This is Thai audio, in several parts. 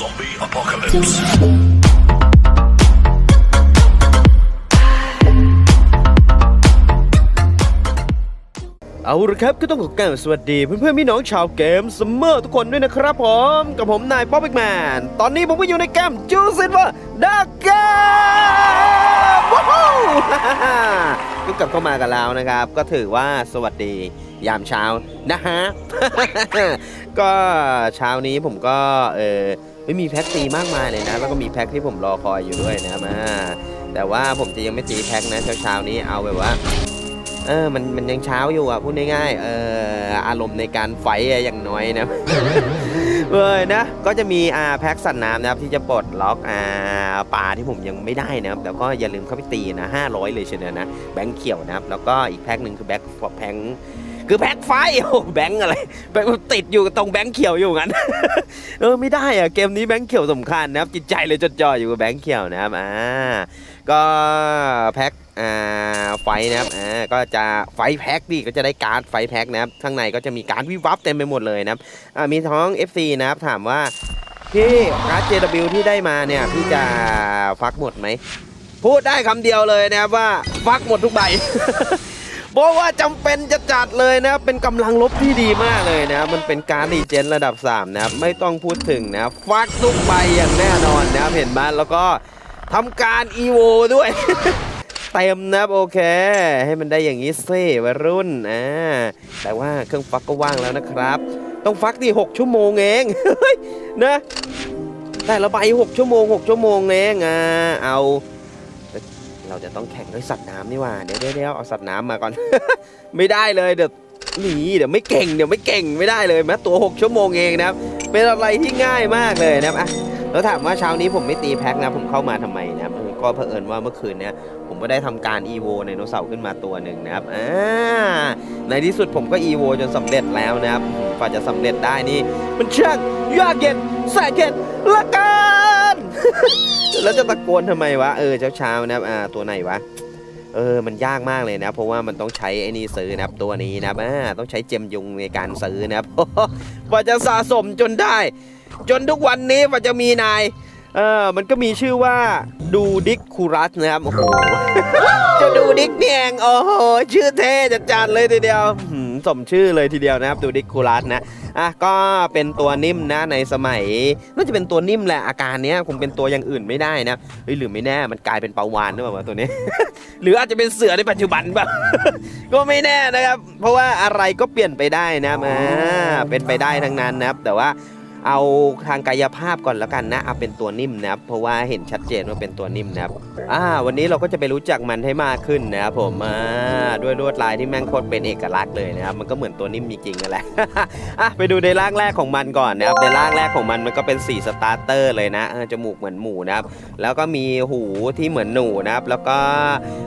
Zombie apocalypse. เอาละครับก็ต้องขอกล่าวสวัสดีเพื่อนๆพี่น้องชาวเกมซัมเมอร์ทุกคนด้วยนะครับผมกับผมนายป๊อปแบกแมนตอนนี้ผมก็อยู่ในเกมจูซินว่าดักเกมว้าวก็กลับเข้ามากันแล้วนะครับ ก็ถือว่าสวัสดียามเช้านะฮะ ก็เช้านี้ผมก็เออ ไม่มีแพ็กตีมากมายเลยนะ แล้วก็มีแพ็กที่ผมรอคอยอยู่ด้วยนะมาแต่ว่าผมจะยังไม่ตีแพ็กนะเช้าๆนี้เอาแบบว่าเออมันมันยังเช้าอยู่อะพูดง่ายๆเอออารมณ์ในการไฟอย่างน้อยนะเออนะก็จะมีอ่าแพ็กสัตว์น้ำนะครับที่จะปลดล็อกอ่าปลาที่ผมยังไม่ได้นะครับแล้วก็อย่าลืมเข้าไปตีนะ500 เลยเชียวนะแบงค์เขียวนะครับแล้วก็อีกแพ็กหนึ่งคือแบ็คแพง คือแพ็กไฟโอ้แบงค์อะไรแบงค์ติดอยู่ตรงแบงค์เขียวอยู่งั้นเออไม่ได้อะเกมนี้แบงค์เขียวสำคัญนะครับจิตใจเลยจดจ่ออยู่กับแบงค์เขียวนะครับอ่าก็แพ็คอ่าไฟนะครับอ่าก็จะไฟแพ็คดิก็จะได้การ์ดไฟแพ็คนะครับข้างในก็จะมีการ์ดวิบวับเต็มไปหมดเลยนะครับอ่ามีท้อง FC นะครับถามว่าพี่การ์ด JW ที่ได้มาเนี่ยพี่จะฟักหมดไหมพูดได้คำเดียวเลยนะครับว่าฟักหมดทุกใบ เพราะว่าจำเป็นจะจัดเลยนะครับเป็นกำลังลบที่ดีมากเลยนะครับมันเป็นการดีเจนระดับ 3 นะครับ ไม่ต้องพูดถึงนะฟักทุกใบอย่างแน่นอนนะครับเห็นไหมแล้วก็ทำการอีโวด้วยเต็มนะโอเค ให้มันได้อย่างนี้สิวัยรุ่นอ่าแต่ว่าเครื่องฟักก็ว่างแล้วนะครับ ต้องฟักที่ 6 ชั่วโมงเองเฮ้ยนะแต่ละใบ6ชั่วโมง 6 ชั่วโมงเองอ่าเอา เราจะต้องแข่งด้วยสัตว์น้ำนี่ว่าเดี๋ยวเดี๋ยวเอาสัตว์น้ำมาก่อน ไม่ได้เลยเดี๋ยวหนีเดี๋ยวไม่เก่งเดี๋ยวไม่เก่งไม่ได้เลยแม้ตัว 6 ชั่วโมงเองนะครับเป็นอะไรที่ง่ายมากเลยนะครับอะแล้วถามว่าเช้านี้ผมไม่ตีแพ็คนะผมเข้ามาทำไมนะครับก็เผอิญว่าเมื่อคืนเนี้ยผมก็ได้ทำการอีโวไดโนเสาร์ขึ้นมาตัวหนึ่งนะครับอ่าในที่สุดผมก็อีโวจนสำเร็จแล้วนะครับกว่าจะสำเร็จได้นี่มันช่างยากเย็น แสนเย็นละกันแล้วจะตะโกนทำไมวะเออเช้าๆนะครับอ่าตัวไหนวะเออ มันยากมากเลยนะ เพราะว่ามันต้องใช้ไอ้นี่ซื้อนะครับ ตัวนี้นะครับอ่าต้องใช้เจมยุงในการซื้อนะครับกว่าจะสะสมจนได้ จนทุกวันนี้กว่าจะมีนาย เออมันก็มีชื่อว่าดูดิกคูรัสนะครับโอ้โหเจะดูดิกเนี่ยเองโอ้โหชื่อเท่จัดๆเลยทีเดียวหืมสมชื่อเลยทีเดียวนะครับดูดิกคูรัสนะอะก็เป็นตัวนิ่มนะในสมัยน่าจะเป็นตัวนิ่มแหละอาการเนี้ยคงเป็นตัวอย่างอื่นไม่ได้นะเฮ้ยหรือไม่แน่มันกลายเป็นปลาวานหรือเปล่าวะตัวนี้ หรืออาจจะเป็นเสือในปัจจุบันแบบก็ไม่แน่นะครับ เพราะว่าอะไรก็เปลี่ยนไปได้นะอ่าเป็นไปได้ทั้งนั้นนะครับ แต่ว่า เอาทางกายภาพก่อนแล้วกันนะเอาเป็นตัวนิ่มนะครับเพราะว่าเห็นชัดเจนว่าเป็นตัวนิ่มนะครับอ่าวันนี้เราก็จะไปรู้จักมันให้มากขึ้นนะครับผมอ่าด้วยลวดลายที่แม่งโคตรเป็นเอกลักษณ์เลยนะครับมันก็เหมือนตัวนิ่มจริงๆนั่นแหละอะไปดูในร่างแรกของมันก่อนนะครับในร่างแรกของมันมันก็เป็นสีสตาร์เตอร์เลยนะจมูกเหมือนหมูนะครับแล้วก็มีหูที่เหมือนหนูนะครับแล้วก็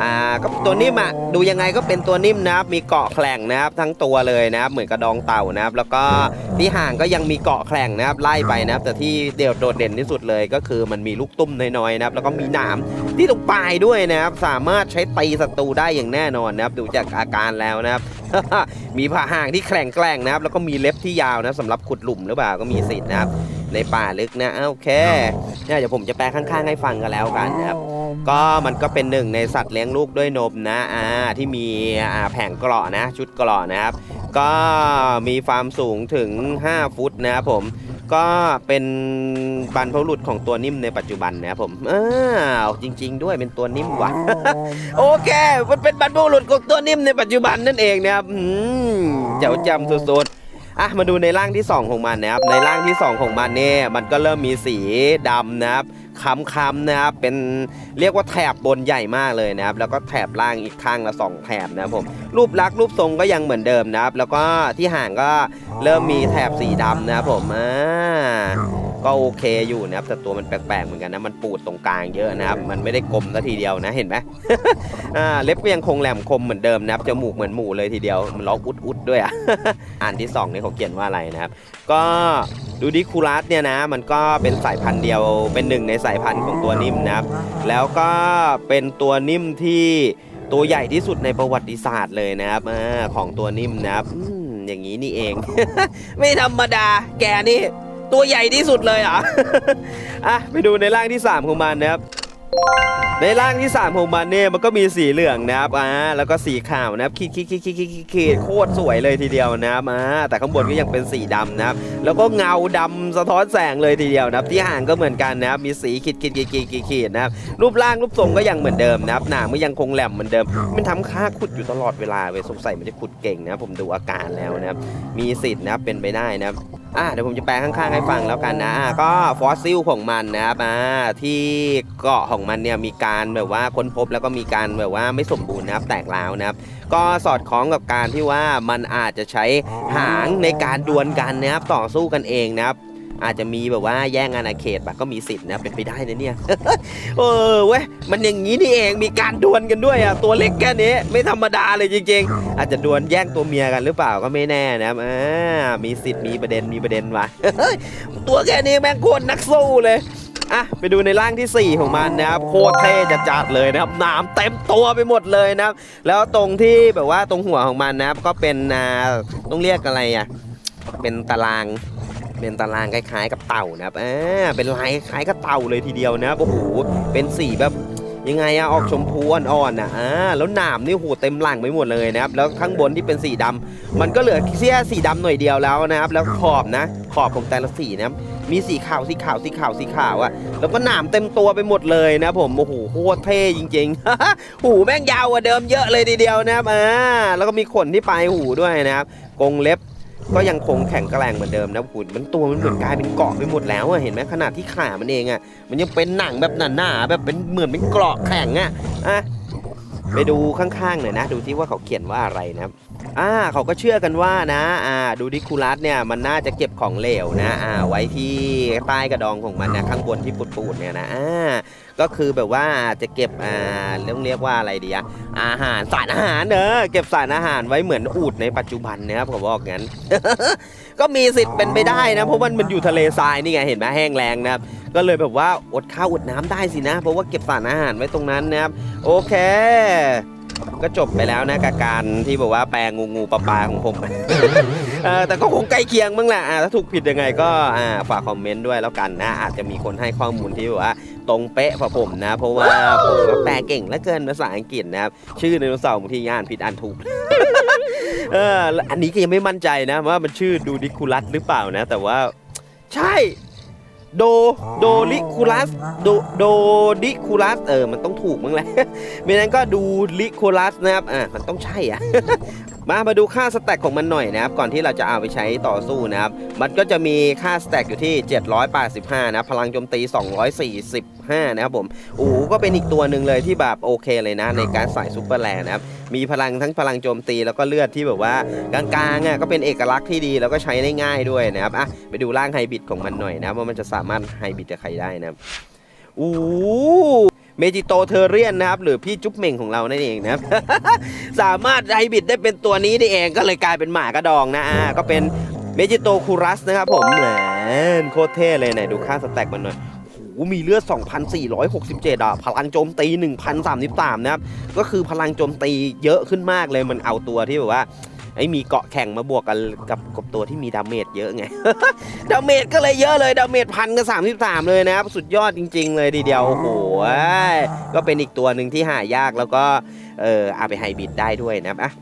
อ่าก็ตัวนิ่มอะดูยังไงก็เป็นตัวนิ่มนะครับมีเกาะแข่งนะครับทั้งตัวเลยนะครับเหมือนกระดองเต่านะครับแล้วก็ที่ห่างก็ยังมีเกาะแข่งนะครับไล่ไปนะครับ แต่ที่เดี่ยวโดดเด่นที่สุดเลยก็คือมันมีลูกตุ้มน้อยๆนะครับ แล้วก็มีหนามที่ตรงปลายด้วยนะครับ สามารถใช้ตีศัตรูได้อย่างแน่นอนนะครับ ดูจากอาการแล้วนะครับ มีผ่าห่างที่แข็งแกร่งนะครับ แล้วก็มีเล็บที่ยาวนะสำหรับขุดหลุมหรือเปล่าก็มีสิทธิ์นะครับ ในป่าลึกนะอะโอเคเนี่ยเดี๋ยวผมจะแปลข้างๆให้ฟังกันแล้วกันนะครับก็มันก็เป็นหนึ่งในสัตว์เลี้ยงลูกด้วยนมนะอ่าที่มีอ่าแผงเกราะนะ ชุดเกราะนะครับ ก็มีความสูงถึง 5 ฟุตนะครับผมก็เป็นบรรพบุรุษของตัวนิ่มในปัจจุบันนะครับผมอ้าวจริง ๆ ด้วยเป็นตัวนิ่มว่ะโอเค มันเป็นบรรพบุรุษของตัวนิ่มในปัจจุบันนั่นเองนะครับอืมเจ๋วจำสุดๆ อะมาดูในร่างที่ 2 ของมันนะครับในร่างที่ 2 ของมันเนี่ยมันก็เริ่มมีสีดำนะครับค้ำๆนะครับเป็นเรียกว่าแถบบนใหญ่มากเลยนะครับแล้วก็แถบล่างอีกข้างละสองแถบนะครับผมรูปลักษณ์รูปทรงก็ยังเหมือนเดิมนะครับ แล้วก็ที่ห่างก็เริ่มมีแถบสีดำนะครับผมอ่า ก็โอเคอยู่นะครับแต่ตัวมันแปลกๆเหมือนกันนะมันปูดตรงกลางเยอะนะครับ มันไม่ได้กลมซะทีเดียวนะเห็นไหม อ่าเล็บก็ยังคงแหลมคมเหมือนเดิมนะครับจมูกเหมือนหมูเลยทีเดียวมันร้องอุดอุดๆด้วยอะ อ่านที่สองนี่เขาเขียนว่าอะไรนะครับ ก็ดูดิคูลัสเนี่ยนะ มันก็เป็นสายพันธุ์เดียวเป็นหนึ่งในสายพันธุ์ของตัวนิ่มนะครับ แล้วก็เป็นตัวนิ่มที่ตัวใหญ่ที่สุดในประวัติศาสตร์เลยนะครับอของตัวนิ่มนะครับอย่างนี้นี่เอง ไม่ธรรมดาแกนี่ ตัวใหญ่ที่สุดเลยเหรออะไปดูในร่างที่ 3 ของมันนะครับ ในร่างที่ 3 ของมันเนี่ยมันก็มีสีเหลืองนะครับอ่าแล้วก็สีขาวนะครับขีดขีดขีดขีดขีดขีดขีดโคตรสวยเลยทีเดียวนะครับอ่าแต่ข้างบนก็ยังเป็นสีดำนะครับ แล้วก็เงาดำสะท้อนแสงเลยทีเดียวนะครับ ที่หางก็เหมือนกันนะครับ มีสีขีดขีดขีดขีดขีดขีดนะครับ รูปร่างรูปทรงก็ยังเหมือนเดิมนะครับ หนามก็ยังคงแหลมเหมือนเดิม มันทำค้าขุดอยู่ตลอดเวลาเว้ยสงสัยมันจะขุดเก่งนะครับผมดูอาการแล้วนะครับ มีสิทธิ์นะครับเป็นไปได้นะครับ อ่าเดี๋ยวผมจะแปลข้างๆให้ฟังแล้วกันนะอ่าก็ฟอสซิลของมันนะครับอ่าที่เกาะของมันเนี่ยมีการแบบว่าค้นพบแล้วก็มีการแบบว่าไม่สมบูรณ์นะครับแตกร้าวนะครับ ก็สอดคล้องกับการที่ว่ามันอาจจะใช้หางในการดวลกันนะครับต่อสู้กันเองนะครับ อาจจะมีแบบว่าแย่งอาณาเขตแบบก็มีสิทธิ์นะเป็นไปได้นะเนี่ยเออเว้ยมันอย่างนี้นี่เองมีการดวลกันด้วยอะตัวเล็กแค่นี้ไม่ธรรมดาเลยจริง ๆ อาจจะดวลแย่งตัวเมียกันหรือเปล่าก็ไม่แน่นะอ่ามีสิทธิ์มีประเด็นมีประเด็นว่ะตัวแค่นี้แม่งโคตรนักสู้เลยอะไปดูในร่างทีสี่4 ของมันนะครับโคตรเท่จะจัดเลยนะครับนามเต็มตัวไปหมดเลยนะครับแล้วตรงที่แบบว่าตรงหัวของมันนะครับก็เป็นอ่าต้องเรียกอะไรอะเป็นตาราง เป็นตารางคล้ายๆกับเต่านะครับอ่าเป็นลายคล้ายกับเต่าเลยทีเดียวนะครับโอ้โหเป็นสีแบบยังไงอะออกชมพูอ่อนๆนะอ่าแล้วหนามนี่โหเต็มหลังไปหมดเลยนะครับแล้วข้างบนที่เป็นสีดำมันก็เหลือแค่สีดำหน่อยเดียวแล้วนะครับ แล้วขอบนะ ขอบของแต่ละสีนะครับมีสีขาวสีขาวสีขาวสีขาวอะแล้วก็หนามเต็มตัวไปหมดเลยนะผมโอ้โหโคตรเท่จริงๆหูแม่งยาวกว่าเดิมเยอะเลยทีเดียวนะครับอ่าแล้วก็มีขนที่ปลายหูด้วยนะครับกงเล็บ ก็ยังคงแข็งแกร่งเหมือนเดิมนะคุณมันตัวมันเหมือนกลายเป็นเกาะไปหมดแล้วอะเห็นไหมขนาดที่ขามันเองอะมันยังเป็นหนังแบบหนาๆแบบเป็นเหมือนเป็นเกราะแข็งอะอะ ไปดูข้างๆหน่อยนะ ดูที่ว่าเขาเขียนว่าอะไรนะครับอ่าเขาก็เชื่อกันว่านะ อ่า ดูดิคูลัสเนี่ยมันน่าจะเก็บของเหลวนะ อ่า ไว้ที่ใต้กระดองของมันนะข้างบนที่ปูดๆเนี่ยนะอ่าก็คือแบบว่าจะเก็บอ่าเรียกเรียกว่าอะไรดีอะอาหารสารอาหารเนอะเก็บสารอาหารไว้เหมือนอูดในปัจจุบันนะครับผมบอกงั้น ก็มีสิทธิ์เป็นไปได้นะ เพราะว่ามันอยู่ทะเลทรายนี่ไงเห็นไหมแห้งแรงนะครับก็เลยแบบว่าอดข้าวอดน้ำได้สินะ เพราะว่าเก็บสารอาหารไว้ตรงนั้นนะครับ โอเค ก็จบไปแล้วนะกับการที่บอกว่าแปลงูงูปลาปลาของผม เออแต่ก็คงใกล้เคียงบ้งแหละอ่าถ้าถูกผิดยังไงก็อ่าฝากคอมเมนต์ด้วยแล้วกันนะอาจจะมีคนให้ข้อมูลที่แบบว่าตรงเป๊ะกว่าผมนะ เพราะว่าผมก็แปลเก่งเหลือเกินภาษาอังกฤษนะครับ ชื่อไดโนเสาร์บางทีอ่านผิดอ่านถูก เออแล้วอันนี้ก็ยังไม่มั่นใจนะว่ามันชื่อดูดิคูลัสหรือเปล่านะ แต่ว่าใช่ โดโดลิคูลัสโดโดดิคูลัสเออมันต้องถูกมั้งแหละไม่นั้นก็ดูลิคูลัสนะครับอ่ามันต้องใช่อะมามาดูค่าสแต็กของมันหน่อยนะครับ ก่อนที่เราจะเอาไปใช้ต่อสู้นะครับ มันก็จะมีค่าสแต็กอยู่ที่ 785 นะ พลังโจมตี 245 นะครับผมโอ้โหก็เป็นอีกตัวหนึ่งเลยที่แบบโอเคเลยนะ ในการใส่ซูเปอร์แลนด์นะครับ มีพลังทั้งพลังโจมตีแล้วก็เลือดที่แบบว่ากลางๆอะก็เป็นเอกลักษณ์ที่ดีแล้วก็ใช้ได้ง่ายด้วยนะครับอะไปดูร่างไฮบิดของมันหน่อยนะว่ามันจะสามารถไฮบิดกับใครได้นะครับอู้เมจิโตเทเรียนนะครับหรือพี่จุ๊บเหม่งของเรานั่นเองนะครับ สามารถไฮบิดได้เป็นตัวนี้นี่เองก็เลยกลายเป็นหมากระดองนะอ่าก็เป็นเมจิโตคูรัสนะครับผมแหมโคตรเท่เลยไหนดูค่าสแต็กมันหน่อย มีเลือด 2,467อะพลังโจมตี 1,033 นะครับ ก็คือพลังโจมตีเยอะขึ้นมากเลยมันเอาตัวที่แบบว่าไอ้มีเกาะแข่งมาบวกกันกับกับตัวที่มีดาเมจเยอะไง ดาเมจก็เลยเยอะเลย ดาเมจพันกับสามสิบสามเลยนะครับ สุดยอดจริง ๆ เลยทีเดียว โอ้โห ก็เป็นอีกตัวหนึ่งที่หายากแล้วก็ เออเอาไปไฮบริดได้ด้วยนะครับอะ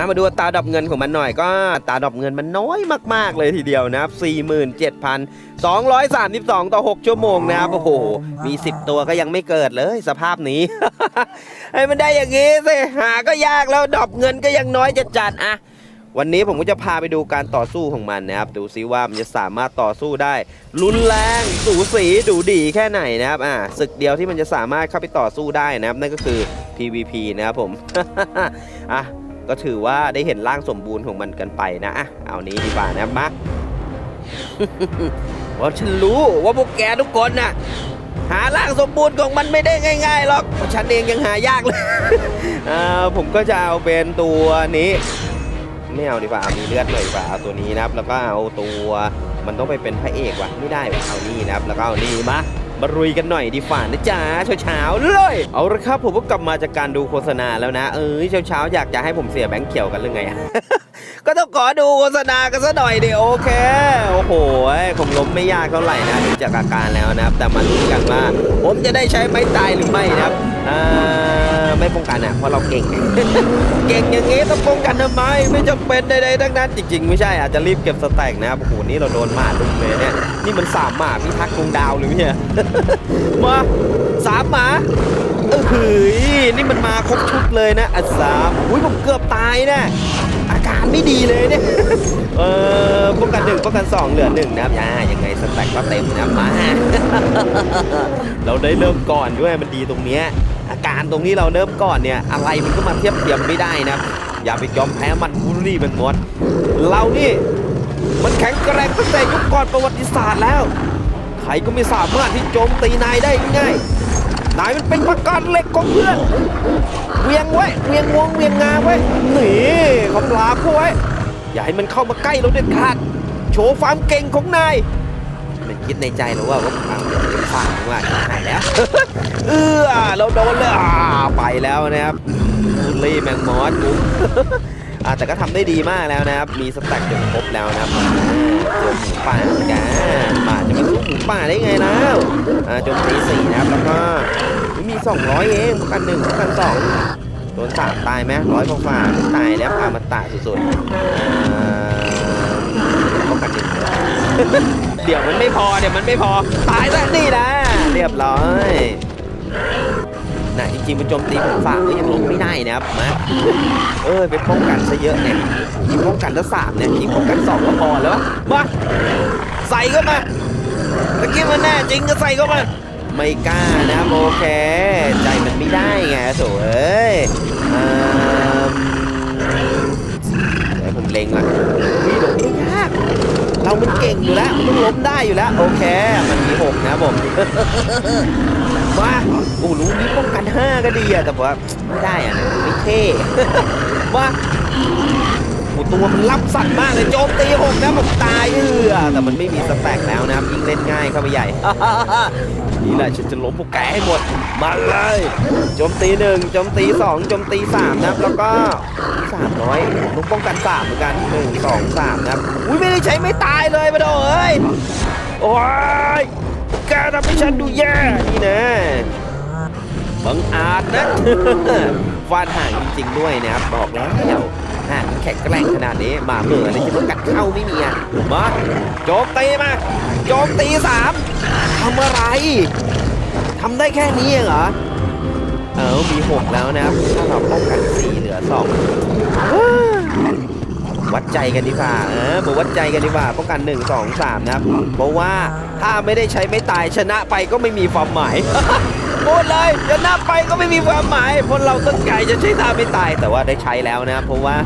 มามาดูอัตราดอกเงินของมันหน่อยก็อัตราดอกเงินมันน้อยมาก ๆ เลยทีเดียวนะครับ 47,232 ต่อ 6 ชั่วโมงนะครับ โอ้โห มี 10 ตัวก็ยังไม่เกิดเลยสภาพนี้ ให้มันได้อย่างงี้สิ หาก็ยากแล้วดอกเงินก็ยังน้อยจะจัดอะวันนี้ผมก็จะพาไปดูการต่อสู้ของมันนะครับ ดูซิว่ามันจะสามารถต่อสู้ได้ รุนแรงสูสีดูดีแค่ไหนนะครับอ่าศึกเดียวที่มันจะสามารถเข้าไปต่อสู้ได้นะครับ นั่นก็คือ PVP นะครับผมอะ ก็ถือว่าได้เห็นร่างสมบูรณ์ของมันกันไปนะอะเอานี้ดีกว่านะครับมาว่าฉันรู้ว่าพวกแกทุกคนน่ะหาร่างสมบูรณ์ของมันไม่ได้ง่ายๆหรอกฉันเองยังหายากเลยอ่าผมก็จะเอาเป็นตัวนี้ ไม่เอาดีกว่าเอามีเลือดหน่อยดีกว่าเอาตัวนี้นะครับ แล้วก็เอาตัวมันต้องไปเป็นพระเอกว่ะไม่ได้ว่ะเอานี่นะครับ แล้วก็เอานี่มา มารุยกันหน่อยดีฝ่านะจ๊ะเช้าๆเลย เอาละครับผมก็กลับมาจากการดูโฆษณาแล้วนะ เอ้ยเช้าๆอยากจะให้ผมเสียแบงค์เขียวกันหรือไงอะ ก็ต้องขอดูโฆษณากันซะหน่อยเดิโอเค โอ้โหคงล้มไม่ยากเท่าไหร่นะดูจากอาการแล้วนะครับ แต่มาลุ้นกันว่าผมจะได้ใช้ไม้ตายหรือไม่นะครับอ่าไม่ป้องกันอะเพราะเราเก่ง เก่งอย่างงี้ต้องป้องกันทำไม ไม่จำเป็นใดๆทั้งนั้นจริงๆ ไม่ใช่อาจจะรีบเก็บสแต็กนะครับโอ้โหนี่เราโดนหมาลุมเลยเนี่ยนี่มันสามหมาพิทักษ์ดวงดาวหรือเนี่ยมาสามหมาเออหืยนี่มันมาครบชุดเลยนะอัสามอุ้ยผมเกือบตายนะ อาการไม่ดีเลยเนี่ย เออป้องกันหนึ่งป้องกันสองเหลือหนึ่งนะครับอ่ายังไงสแต็กก็เต็มนะครับมา เราได้เริ่มก่อนด้วยมันดีตรงเนี้ยอาการตรงนี้เราเริ่มก่อนเนี่ย อะไรมันก็มาเทียบเทียมไม่ได้นะครับ อย่าไปยอมแพ้มันบูลลี่มันหมดเรานี่มันแข็งแกร่งตั้งแต่ยุคก่อนประวัติศาสตร์แล้ว ใครก็ไม่สามารถที่โจมตีนายได้ง่าย นายมันเป็นประกันเล็กของเพื่อน เวียงไว้ เวียงวงเวียงงาไว้ นี่คำลาพวกไว้ อย่าให้มันเข้ามาใกล้เราเด็ดขาด โชว์ความเก่งของนาย มันคิดในใจแล้วว่าว่าฟังเป็นฟังว่าหายแล้ว เออเราโดนเลยไปแล้วนะครับลลี่แมงมอสกู อ่าแต่ก็ทำได้ดีมากแล้วนะครับ มีสแต็กจนครบแล้วนะครับเจอหมูป่าเหมือนกันป่าจะมาสู้หมูป่าได้ไงแล้วอ่าจมตีสี่นะครับ แล้วก็มี 200 เองป้องกันหนึ่งป้องกันสองโดนสามตายไหมร้อยกว่าฝ่าตายแล้วอามาตะสุดๆป้องกันหนึ่งเดี๋ยวมันไม่พอเดี๋ยวมันไม่พอ ตายซะนี่นะ เรียบร้อย นะจริงๆมันโจมตีผมฝากก็ยังลงไม่ได้นะครับมาเออไปป้องกันซะเยอะเนี่ยยิงป้องกันซะสามเนี่ยยิงป้องกันสองก็พอแล้วมาใส่เข้ามาตะกี้มันแน่จริงก็ใส่เข้ามาไม่กล้านะครับโอเค ใจมันไม่ได้ไงโถเอ้ยอืมเดี๋ยวผมเล็งก่อนวิ่งลงไม่ยากเรามันเก่งอยู่แล้วมันต้องล้มได้อยู่แล้ว โอเค มันมีหกนะผม มาโอ้รู้นี้ป้องกันห้าก็ดีอะแต่ว่าไม่ได้อะไม่เท่มาโอ้ตัวมันล้ำสัตว์มากเลยโจมตีหกนะผมตายเออแต่มันไม่มีสแต็กแล้วนะครับยิ่งเล่นง่ายเข้าไปใหญ่นี่แหละฉันจะล้มพวกแกให้หมดมาเลยโจมตีหนึ่งโจมตีสองโจมตีสามนะครับแล้วก็สามร้อยต้องป้องกันสามเหมือนกันหนึ่งสองสามนะครับอุ้ยไม่ได้ใช้ไม่ตายเลยมาโดเอ้ยโอ้ย แกทำให้ฉันดูแย่นี่นะบังอาจนะฟาดห่างจริงๆด้วยนะครับบอกแล้วห่างแข็งแกร่งขนาดนี้มาเหมืออะไรจะมากัดเข้าไม่มีอะมาโจมตีมาโจมตีสามทำอะไรทำได้แค่นี้เองเหรอเออมีหกแล้วนะครับถ้าเราป้องกันสี่เหลือสอง วัดใจกันดีกว่าเออมาวัดใจกันดีกว่าป้องกัน 1 2 3 นะครับ เพราะว่าถ้าไม่ได้ใช้ไม่ตายชนะไปก็ไม่มีความหมายพูดเลยชนะไปก็ไม่มีความหมายเพราะเราตั้งใจจะใช้ท่าไม่ตายแต่ว่าได้ใช้แล้วนะเพราะว่า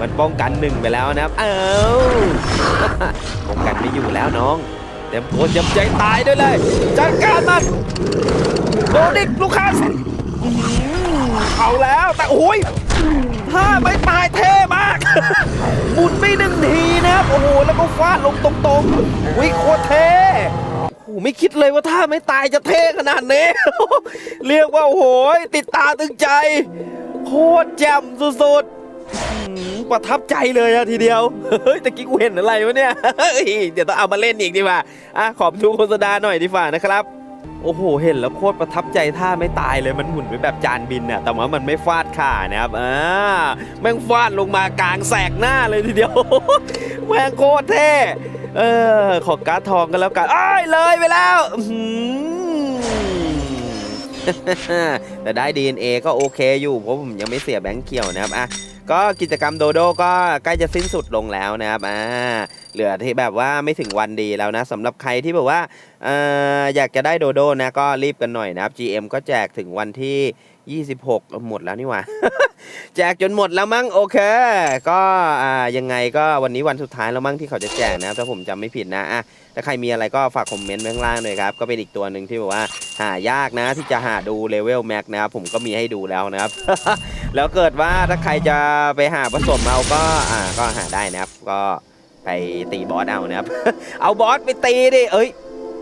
มันป้องกันหนึ่งไปแล้วนะครับ เอ้าป้องกันไม่อยู่แล้วน้องเต็มตัวเต็มใจตายด้วยเลยจัดการมันโดนิกลูคัสอื้อหือเอาแล้วแต่โอ้ย ถ้าไม่ตายเท่มาก หมุนไม่หนึ่งทีนะครับ โอ้โห แล้วก็ฟาดลงตรงๆวิโคตรเท่โอ้ไม่คิดเลยว่าถ้าไม่ตายจะเท่ขนาดนี้ เรียกว่าโอ้โหติดตาตึงใจ โคตรแจ่มสุดๆประทับใจเลยอะทีเดียว เฮ้ยตะกี้กูเห็นอะไรวะเนี่ยเฮ้ยเดี๋ยวต้องเอามาเล่นอีกดีกว่าอะขอบดูโฆษณาหน่อยดีกว่านะครับ โอ้โห เห็นแล้วโคตรประทับใจท่าไม่ตายเลยมันหมุนไปแบบจานบินน่ะแต่ว่ามันไม่ฟาดขานะครับอ่าแม่งฟาดลงมากลางแสกหน้าเลยทีเดียวแม่งโคตรเท่เออขอการ์ดทองกันแล้วกันอ้ายเลยไปแล้วแต่ได้ DNA ก็โอเคอยู่เพราะผมยังไม่เสียแบงค์เขียวนะครับอะก็กิจกรรมโดโดก็ใกล้จะสิ้นสุดลงแล้วนะครับอ่า เหลือที่แบบว่าไม่ถึงวันดีแล้วนะสำหรับใครที่แบบว่าออยากจะได้โดโดนะก็รีบกันหน่อยนะครับ GM ก็แจกถึงวันที่ 26 หมดแล้วนี่หว่า แจกจนหมดแล้วมั้งโอเค ก็ยังไงก็วันนี้วันสุดท้ายแล้วมั้งที่เขาจะแจกนะครับถ้าผมจำไม่ผิดนะอะถ้าใครมีอะไรก็ฝากคอมเมนต์ไว้ข้างล่างเลยครับ ก็เป็นอีกตัวหนึ่งที่แบบว่าหายากนะที่จะหาดูเลเวลแม็กนะครับผมก็มีให้ดูแล้วนะครับ แล้วเกิดว่าถ้าใครจะไปหาผสมเอาก็อ่าก็หาได้นะครับก็ ไปตีบอสเอานะครับ เอาบอสไปตีดิ เอ้ย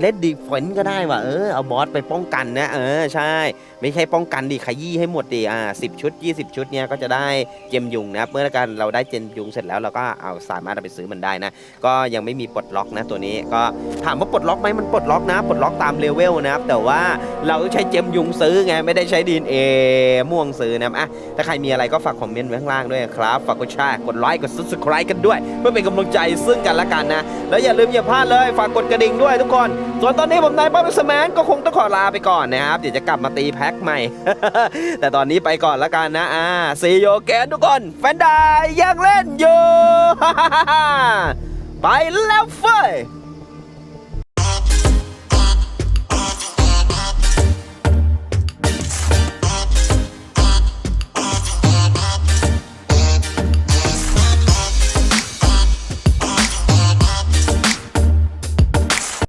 เล่นดีเฟนก็ได้ว่ะเออเอาบอสไปป้องกันนะเออใช่ ไม่ใช่ป้องกันดิขยี้ให้หมดดิอ่าสิชุด 20 ชุดเนี้ยก็จะได้เจมยุงนะครับเมื่อการเราได้เจมยุงเสร็จแล้วเราก็เอาสามารถเอาไปซื้อมันได้นะ ก็ยังไม่มีปลดล็อกนะตัวนี้ก็ถามว่าปลดล็อกไหมมันปลดล็อกนะปลดล็อกตามเลเวลนะครับแต่ว่าเราใช้เจมยุงซื้อไงไม่ได้ใช้ดีเอม่วงซื้อนะอะถ้าใครมีอะไรก็ฝากคอมเมนต์ไว้ข้างล่างด้วยครับฝากกดแชร์กดไลค์กด subscribe กันด้วย เพื่อเป็นกำลังใจซึ่งกันและกันนะ แล้วอย่าลืมอย่าพลาดเลย ฝากกดกระดิ่งด้วยทุกคนส่วนตอนนี้ผมนายป้าเป็นสแมนก็คงต้องขอลาไปก่อนนะครับ เดี๋ยวจะกลับมาตีแพ็คใหม่ แต่ตอนนี้ไปก่อนละกันนะ อ่าซีโยแกนทุกคน แฟนดายยังเล่นอยู่ ไปแล้วเฟ้ย